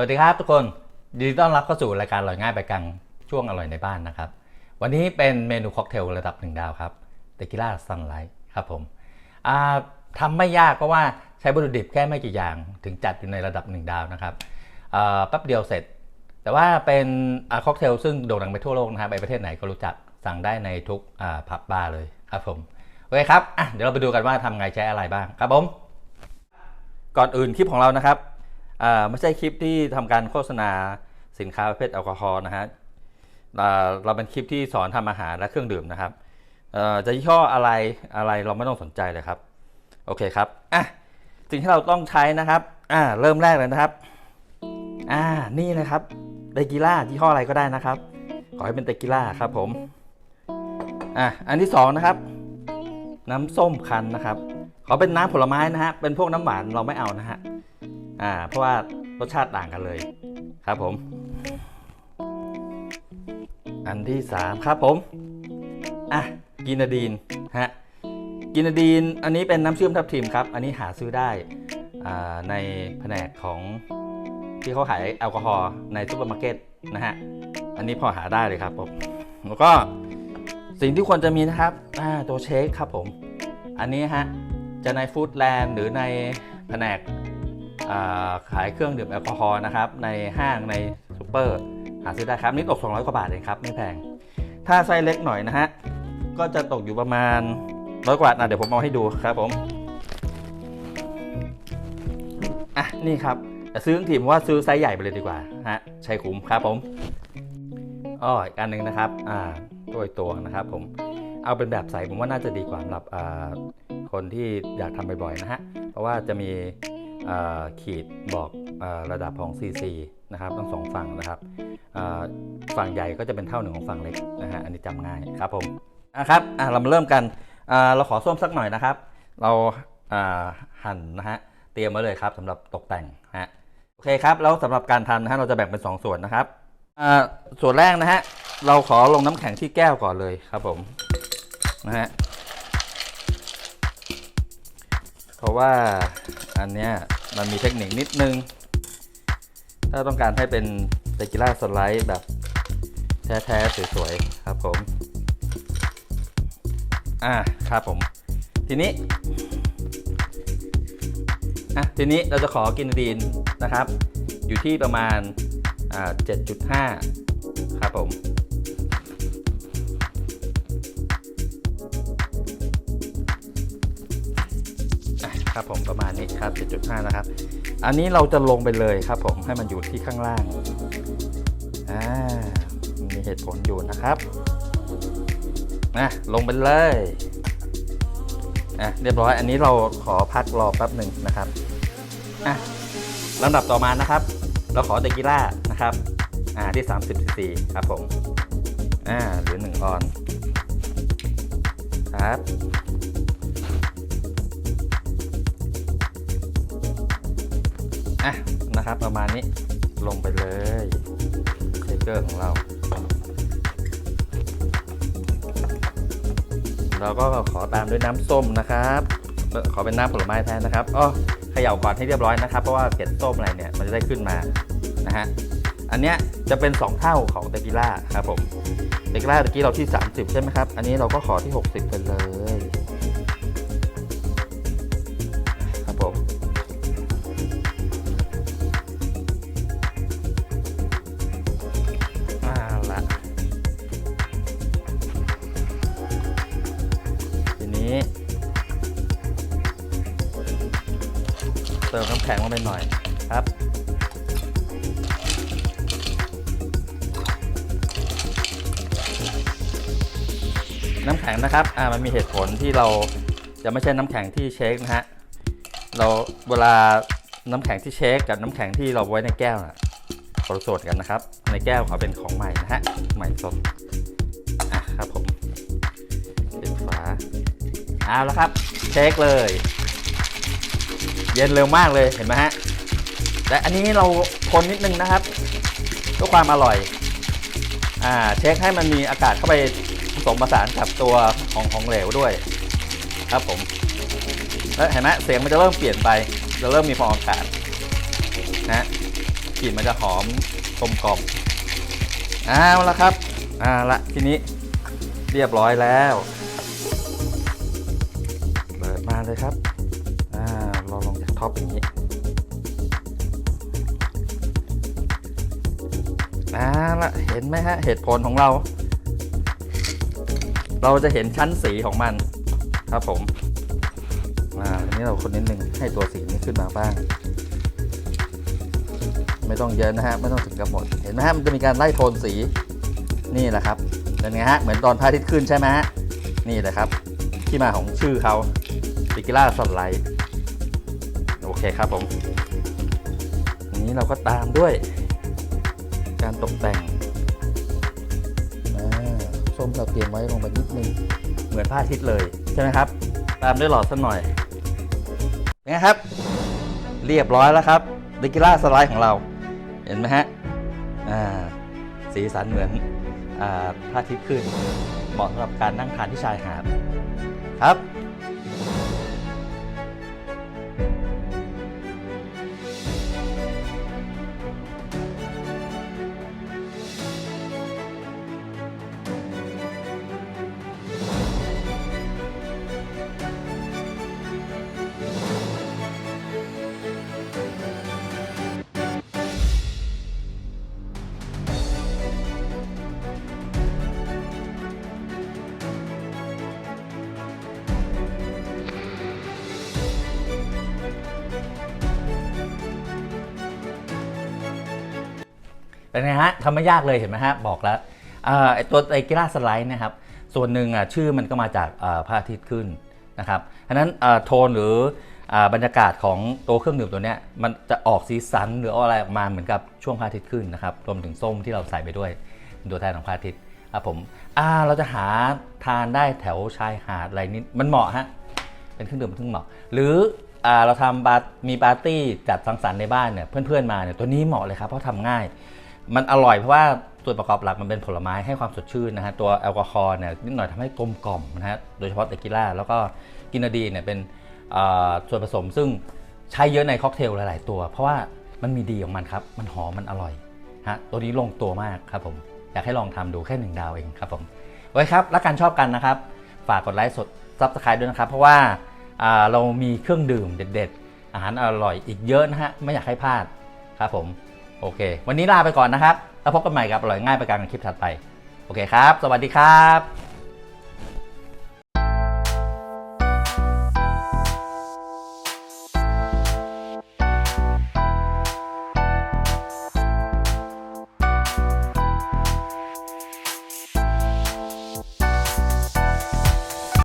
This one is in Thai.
วัสดีครับทุกคนยินดีต้อนรับเข้าสู่รายการอร่อยง่ายไปกังช่วงอร่อยในบ้านนะครับ วันนี้เป็นเมนูค็อกเทลระดับหนึ่งดาวครับเตกิล่าซันไลท์ครับผมอ่าทำไม่ยากเพราะว่าใช้วัตถุดิบแค่ไม่กี่อย่าง ถึงจัดอยู่ในระดับหนึ่งดาวนะครับแป๊บเดียวเสร็จ แต่ว่าเป็นค็อกเทลซึ่งโด่งดังไปทั่วโลกนะครับไปประเทศไหนก็รู้จักสั่งได้ในทุกผับบาร์เลยครับผมโอเคครับเดี๋ยวเราไปดูกันว่าทำไงใช้อะไรบ้างครับผมก่อนอื่นคลิปของเรานะครับ ไม่ใช่คลิปที่ทำการโฆษณาสินค้าประเภทแอลกอฮอล์นะฮะเราเป็นคลิปที่สอนทำอาหารและเครื่องดื่มนะครับจะยี่ห้ออะไรอะไรเราไม่ต้องสนใจเลยครับ โอเคครับอะสิ่งที่เราต้องใช้นะครับอ่าเริ่มแรกเลยนะครับอ่านี่นะครับเตกิล่ายี่ห้ออะไรก็ได้นะครับ ขอให้เป็นเตกิล่าครับผมอะอันที่สองนะครับ น้ำส้มคั้นนะครับ ขอเป็นน้ำผลไม้นะฮะเป็นพวกน้ำหวานเราไม่เอานะฮะ อ่าเพราะว่ารสชาติต่างกันเลยครับผม อันที่สามครับผมอะกินาดีนฮะกินาดีนอันนี้เป็นน้ำเชื่อมทับทิมครับ อันนี้หาซื้อได้อ่าในแผนกของที่เขาขายแอลกอฮอล์ในซูเปอร์มาร์เก็ตนะฮะ อันนี้พอหาได้เลยครับผม แล้วก็สิ่งที่ควรจะมีนะครับอ่าตัวเชคครับผม อันนี้ฮะ จะในฟู้ดแลนด์หรือในแผนก ขายเครื่องดื่มแอลกอฮอล์นะครับในห้างในซูเปอร์หาซื้อได้ครับนี่ตก200กว่าบาทเองครับไม่แพง ถ้าไซส์เล็กหน่อยนะฮะก็จะตกอยู่ประมาณร้อยกว่านะเดี๋ยวผมเอาให้ดูครับผมอะนี่ครับซื้อทีผมว่าซื้อไซส์ใหญ่ไปเลยดีกว่าฮะใช้คุ้มครับผมอ้ออีกอันหนึ่งนะครับอ่าตัวอีกตัวนะครับผมเอาเป็นแบบใสผมว่าน่าจะดีกว่าสำหรับคนที่อยากทำบ่อยๆนะฮะเพราะว่าจะมี ขีดบอกอระดับของ CC นะครับทั้งสองฝั่งนะครับฝั่งใหญ่ก็จะเป็นเท่าหนึ่งของฝั่งเล็กนะฮะอันนี้จำง่ายครับผมนะครับเรามาเริ่มกันเราขอส้มสักหน่อยนะครับ เราหั่นนะฮะเตรียมไว้เลยครับสำหรับตกแต่งฮะโอเคครับแล้วสำหรับการทำนะฮะเราจะแบ่งเป็น 2 ส่วนนะครับส่วนแรกนะฮะเราขอลงน้ำแข็งที่แก้วก่อนเลยครับผมนะฮะ เพราะว่าอันเนี้ยมันมีเทคนิคนิดนึง ถ้าต้องการให้เป็นเตกิล่าสไลด์แบบแท้ๆสวยๆครับผมอ่าครับผม ทีนี้อะทีนี้เราจะขอกินดีนนะครับ อยู่ที่ประมาณอ่า7.5 ครับผม ครับผมประมาณนี้ครับ7.5 นะครับ อันนี้เราจะลงไปเลยครับผมให้มันอยู่ที่ข้างล่างอ่ามีเหตุผลอยู่นะครับนะลงไปเลยอะเรียบร้อยอันนี้เราขอพักรอแป๊บหนึ่งนะครับอะลำดับต่อมานะครับ เราขอเตกิล่านะครับอ่าที่ 30 cc ครับผมอ่าหรือ 1 ออน ครับ อะนะครับประมาณนี้ลงไปเลยเชคเกอร์ของเรา เราก็ขอตามด้วยน้ำส้มนะครับขอเป็นน้ำผลไม้แทนนะครับอ้อเขย่าก่อนให้เรียบร้อยนะครับ เพราะว่าเกล็ดส้มอะไรเนี่ยมันจะได้ขึ้นมานะฮะอันเนี้ยจะเป็น 2 เท่าของเตกิล่าครับผมเตกิล่าตะกี้เราที่ 30 ใช่ไหมครับ อันนี้เราก็ขอที่ 60ไปเลยำแข็งลงไปหน่อยครับ น้ำแข็งนะครับอ่ามันมีเหตุผลที่เราจะไม่ใช่น้ำแข็งที่เช็คนะฮะเราเวลาน้ำแข็งที่เช็คกับน้ำแข็งที่เราไว้ในแก้วน่ะคนละส่วนกันนะครับ ในแก้วขอเป็นของใหม่นะฮะใหม่สดอะครับผมเปิดฝาเอาแล้วครับ เช็คเลย เย็นเร็วมากเลยเห็นไหมฮะ แต่อันนี้เราคนนิดนึงนะครับเพื่อความอร่อย อ่าเช็คให้มันมีอากาศเข้าไปผสมผสานกับตัวของของเหลวด้วย ครับผมแล้วเห็นไหมเสียงมันจะเริ่มเปลี่ยนไปจะเริ่มมีฟองอากาศนะกลิ่นมันจะหอมกลมกล่อมเอาละครับเอาละทีนี้เรียบร้อยแล้ว เปิดมาเลยครับ ท็อปอย่างนี้เอาละเห็นไหมฮะเหตุผลของเรา เราจะเห็นชั้นสีของมันครับผมอ่าทีนี้เราคนนิดนึงให้ตัวสีนี้ขึ้นมาบ้าง ไม่ต้องเยอะนะฮะไม่ต้องถึงกับหมดเห็นไหมฮะมันจะมีการไล่โทนสีนี่แหละครับเป็นไงฮะเหมือนตอนพระอาทิตย์ขึ้นใช่ไหมฮะนี่แหละครับ ที่มาของชื่อเขาปิกิล่าสไลท์ โอเคครับผมอันนี้เราก็ตามด้วย การตกแต่งอ่าส้มเราเตรียมไว้ลงไปนิดนึงเหมือนพระอาทิตย์เลยใช่ไหมครับ ตามด้วยหลอดสักหน่อยเป็นไงครับ เรียบร้อยแล้วครับดิกิล่าสไลด์ของเราเห็นไหมฮะอ่าสีสันเหมือนอ่าพระอาทิตย์ขึ้นเหมาะสำหรับการนั่งทานที่ชายหาดครับ เป็นไงฮะทำไม่ยากเลยเห็นไหมฮะบอกแล้วไอตัวไอกีฬาสไลด์นะครับส่วนหนึ่งอะชื่อมันก็มาจากอ่าพระอาทิตย์ขึ้นนะครับฉะนั้นโทนหรืออบรรยากาศของตัวเครื่องดื่มตัวเนี้ยมันจะออกสีสันหรืออะไรออกมาเหมือนกับช่วงพระอาทิตย์ขึ้นนะครับรวมถึงส้มที่เราใส่ไปด้วยเป็นตัวแทนของพระอาทิตย์ครับผมเราจะหาทานได้แถวชายหาดอะไรนิดมันเหมาะฮะเป็นเครื่องดื่มที่เหมาะ หรือเราทำบาร์มีปาร์ตี้จัดสังสรรค์ในบ้านเนี่ยเพื่อนๆมาเนี่ยตัวนี้เหมาะเลยครับเพราะทำง่าย มันอร่อยเพราะว่าส่วนประกอบหลักมันเป็นผลไม้ให้ความสดชื่นนะฮะตัวแอลกอฮอล์เนี่ยนิดหน่อยทำให้กลมกล่อมนะฮะโดยเฉพาะเตกิล่าแล้วก็กินาดีเนี่ยเป็นส่วนผสมซึ่งใช้เยอะในค็อกเทลหลาย ๆ ตัว เพราะว่ามันมีดีของมันครับ มันหอมมันอร่อยฮะตัวนี้ลงตัวมากครับผมอยากให้ลองทำดูแค่หนึ่งดาวเองครับผมไว้ครับ รักกันชอบกันนะครับ ฝากกดไลค์สดซับสไครต์ด้วยนะครับ เพราะว่าอ่าเรามีเครื่องดื่มเด็ด ๆ อาหารอร่อยอีกเยอะนะฮะไม่อยากให้พลาดครับผม โอเค วันนี้ลาไปก่อนนะครับ แล้วพบกันใหม่กับอร่อยง่ายประการในคลิปถัดไป โอเคครับ สวัสดีครับ